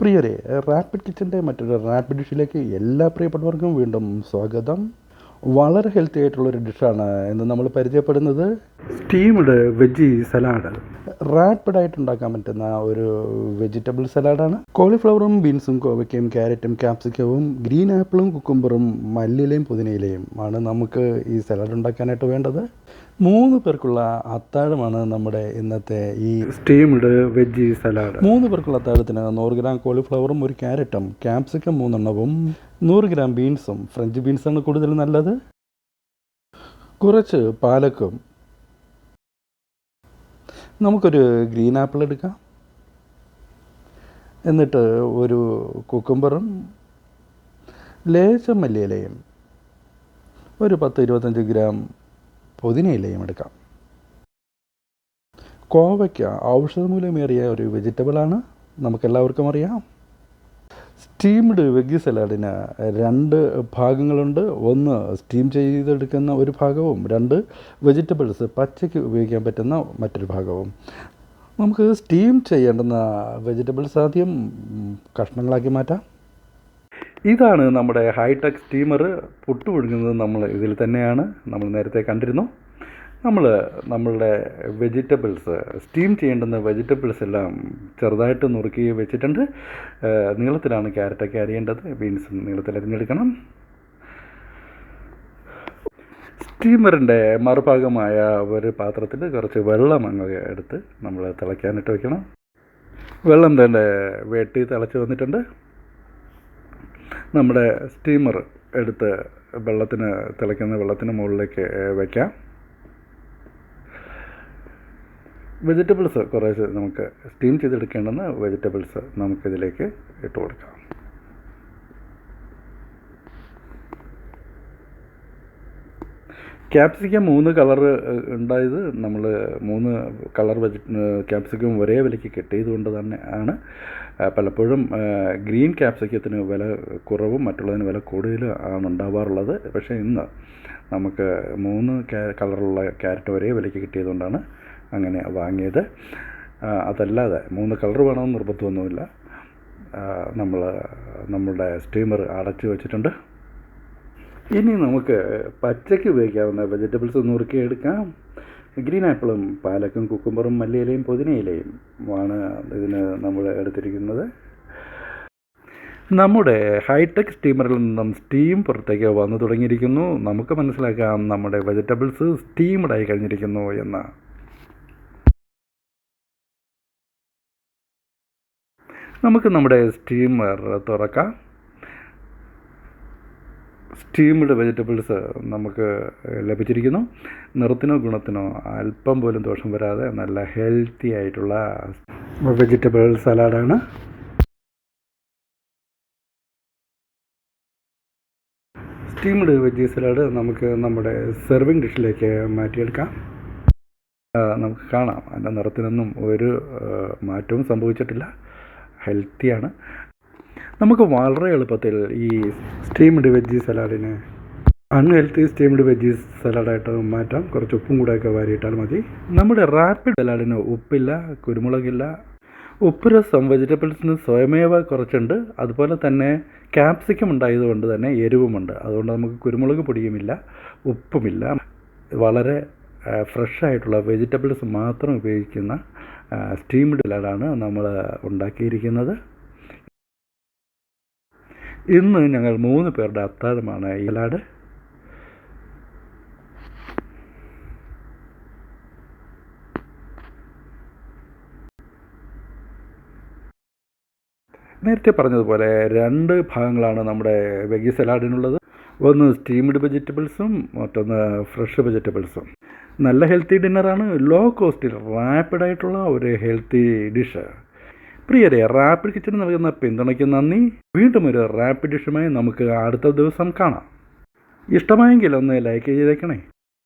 പ്രിയരെ റാപ്പിഡ് കിച്ചന്റെ മറ്റൊരു റാപ്പിഡ് ഡിഷിലേക്ക് എല്ലാ പ്രിയപ്പെട്ടവർക്കും വീണ്ടും സ്വാഗതം. വളരെ ഹെൽത്തി ആയിട്ടുള്ളൊരു ഡിഷാണ് എന്ന് നമ്മൾ പരിചയപ്പെടുന്നത്. സ്റ്റീംഡ് വെജി സലാഡ് റാപ്പിഡായിട്ട് ഉണ്ടാക്കാൻ പറ്റുന്ന ഒരു വെജിറ്റബിൾ സലാഡാണ് കോളിഫ്ലവറും ബീൻസും കോവയ്ക്കയും ക്യാരറ്റും ക്യാപ്സിക്കവും ഗ്രീൻ ആപ്പിളും കുക്കുംബറും മല്ലിയിലയും പുതിനയിലയും ആണ് നമുക്ക് ഈ സലാഡ് ഉണ്ടാക്കാനായിട്ട് വേണ്ടത്. മൂന്ന് പേർക്കുള്ള അത്താഴമാണ് നമ്മുടെ ഇന്നത്തെ ഈ സ്റ്റീംഡ് വെജ് സലാഡ് മൂന്ന് പേർക്കുള്ള അത്താഴത്തിന് നൂറ് ഗ്രാം കോളിഫ്ലവറും ഒരു ക്യാരറ്റും ക്യാപ്സിക്കം മൂന്നെണ്ണവും നൂറ് ഗ്രാം ബീൻസും ഫ്രഞ്ച് ബീൻസാണ് കൂടുതൽ നല്ലത്. കുറച്ച് പാലക്കും നമുക്കൊരു ഗ്രീൻ ആപ്പിൾ എടുക്കാം. എന്നിട്ട് ഒരു കുക്കുംബറും ലേശം മല്ലിയിലയും ഒരു പത്ത് ഇരുപത്തഞ്ച് ഗ്രാം പുതിനയിലയും എടുക്കാം. കോവയ്ക്ക ഔഷധമൂല്യമേറിയ ഒരു വെജിറ്റബിളാണ്. നമുക്കെല്ലാവർക്കും അറിയാം. സ്റ്റീംഡ് വെഗ് സലാഡിന് രണ്ട് ഭാഗങ്ങളുണ്ട്. ഒന്ന് സ്റ്റീം ചെയ്തെടുക്കുന്ന ഒരു ഭാഗവും രണ്ട് വെജിറ്റബിൾസ് പച്ചയ്ക്ക് ഉപയോഗിക്കാൻ പറ്റുന്ന മറ്റൊരു ഭാഗവും. നമുക്ക് സ്റ്റീം ചെയ്യേണ്ടുന്ന വെജിറ്റബിൾസ് ആദ്യം കഷ്ണങ്ങളാക്കി മാറ്റാം. ഇതാണ് നമ്മുടെ ഹൈടെക് സ്റ്റീമർ പുട്ട് പുഴുങ്ങുന്നത് നമ്മൾ ഇതിൽ തന്നെയാണ്. നമ്മൾ നേരത്തെ കണ്ടിരുന്നു. നമ്മൾ നമ്മളുടെ വെജിറ്റബിൾസ് സ്റ്റീം ചെയ്യേണ്ടുന്ന വെജിറ്റബിൾസ് എല്ലാം ചെറുതായിട്ട് നുറുക്കി വെച്ചിട്ടുണ്ട്. നീളത്തിലാണ് ക്യാരറ്റൊക്കെ അരിയേണ്ടത്. ബീൻസ് നീളത്തിൽ അരിഞ്ഞെടുക്കണം. സ്റ്റീമറിന്റെ മറുഭാഗമായ ഒരു പാത്രത്തിൽ കുറച്ച് വെള്ളം അങ്ങ് എടുത്ത് നമ്മൾ തിളയ്ക്കാനിട്ട് വയ്ക്കണം വെള്ളം തന്നെ വെട്ടി തിളച്ച് വന്നിട്ടുണ്ട്. നമ്മുടെ സ്റ്റീമർ എടുത്ത് വെള്ളത്തിന് തിളയ്ക്കുന്ന വെള്ളത്തിന് മുകളിലേക്ക് വയ്ക്കാം വെജിറ്റബിൾസ് കുറേശ്ശെ നമുക്ക് സ്റ്റീം ചെയ്തെടുക്കേണ്ടുന്ന വെജിറ്റബിൾസ് നമുക്കിതിലേക്ക് ഇട്ട് കൊടുക്കാം. ക്യാപ്സിക്കം മൂന്ന് കളർ ഉണ്ടായത് നമ്മൾ മൂന്ന് കളർ വെജി ക്യാപ്സിക്കം ഒരേ വിലയ്ക്ക് കിട്ടിയത് കൊണ്ട് തന്നെ ആണ്. പലപ്പോഴും ഗ്രീൻ ക്യാപ്സിക്കത്തിന് വില കുറവും മറ്റുള്ളതിന് വില കൂടുതലും ആണ് ഉണ്ടാവാറുള്ളത്. പക്ഷേ ഇന്ന് നമുക്ക് മൂന്ന് കളറുള്ള ക്യാരറ്റ് ഒരേ വിലയ്ക്ക് കിട്ടിയതുകൊണ്ടാണ് അങ്ങനെ വാങ്ങിയത്. അതല്ലാതെ മൂന്ന് കളർ വേണമെന്ന് നിർബന്ധമൊന്നുമില്ല. നമ്മൾ നമ്മളുടെ സ്റ്റീമർ അടച്ചു വെച്ചിട്ടുണ്ട്. ഇനി നമുക്ക് പച്ചയ്ക്ക് ഉപയോഗിക്കാവുന്ന വെജിറ്റബിൾസ് നുറുക്കി എടുക്കാം. ഗ്രീൻ ആപ്പിളും പാലക്കും കുക്കുംബറും മല്ലിയിലയും പുതിനയിലയും ആണ് ഇതിന് നമ്മൾ എടുത്തിരിക്കുന്നത്. നമ്മുടെ ഹൈടെക് സ്റ്റീമറിൽ നിന്നും സ്റ്റീം പുറത്തേക്ക് വന്നു തുടങ്ങിയിരിക്കുന്നു. നമുക്ക് മനസ്സിലാക്കാം നമ്മുടെ വെജിറ്റബിൾസ് സ്റ്റീംഡായി കഴിഞ്ഞിരിക്കുന്നു എന്ന്. നമുക്ക് നമ്മുടെ സ്റ്റീമർ തുറക്കാം. സ്റ്റീംഡ് വെജിറ്റബിൾസ് നമുക്ക് ലഭിച്ചിരിക്കുന്നു. നിറത്തിനോ ഗുണത്തിനോ അല്പം പോലും ദോഷം വരാതെ നല്ല ഹെൽത്തി ആയിട്ടുള്ള വെജിറ്റബിൾ സലാഡാണ് സ്റ്റീംഡ് വെജി സലാഡ് നമുക്ക് നമ്മുടെ സെർവിങ് ഡിഷിലേക്ക് മാറ്റിയെടുക്കാം. നമുക്ക് കാണാം. അതിന്റെ നിറത്തിനൊന്നും ഒരു മാറ്റവും സംഭവിച്ചിട്ടില്ല. ഹെൽത്തിയാണ്. നമുക്ക് വളരെ എളുപ്പത്തിൽ ഈ സ്റ്റീംഡ് വെജി സലാഡിനെ അൺഹെൽത്തി സ്റ്റീംഡ് വെജി സലാഡായിട്ട് മാറ്റാം. കുറച്ച് ഉപ്പും കൂടെയൊക്കെ വാരിയിട്ടാൽ മതി. നമ്മുടെ റാപ്പിഡ് സലാഡിന് ഉപ്പില്ല കുരുമുളകില്ല. ഉപ്പ് രസം വെജിറ്റബിൾസിന് സ്വയമേവ കുറച്ചുണ്ട്. അതുപോലെ തന്നെ ക്യാപ്സിക്കം ഉണ്ടായതുകൊണ്ട് തന്നെ എരിവുമുണ്ട്. അതുകൊണ്ട് നമുക്ക് കുരുമുളക് പൊടിയുമില്ല ഉപ്പുമില്ല. വളരെ ഫ്രഷ് ആയിട്ടുള്ള വെജിറ്റബിൾസ് മാത്രം ഉപയോഗിക്കുന്ന സ്റ്റീംഡ് സലാഡാണ് നമ്മൾ ഉണ്ടാക്കിയിരിക്കുന്നത്. ഇന്ന് ഞങ്ങൾ മൂന്ന് പേരുടെ അത്താഴമാണ് ഈ നേരത്തെ പറഞ്ഞതുപോലെ രണ്ട് ഭാഗങ്ങളാണ് നമ്മുടെ വെഗി സലാഡിനുള്ളത്. ഒന്ന് സ്റ്റീംഡ് വെജിറ്റബിൾസും മറ്റൊന്ന് ഫ്രഷ് വെജിറ്റബിൾസും നല്ല ഹെൽത്തി ഡിന്നറാണ് ലോ കോസ്റ്റിൽ റാപ്പിഡായിട്ടുള്ള ഒരു ഹെൽത്തി ഡിഷ് പ്രിയരെ റാപ്പിഡ് കിച്ചൺ നൽകുന്ന പിന്തുണയ്ക്ക് നന്ദി. വീണ്ടും ഒരു റാപ്പിഡ് ഡിഷുമായി നമുക്ക് അടുത്ത ദിവസം കാണാം. ഇഷ്ടമായെങ്കിൽ ഒന്ന് ലൈക്ക് ചെയ്തേക്കണേ.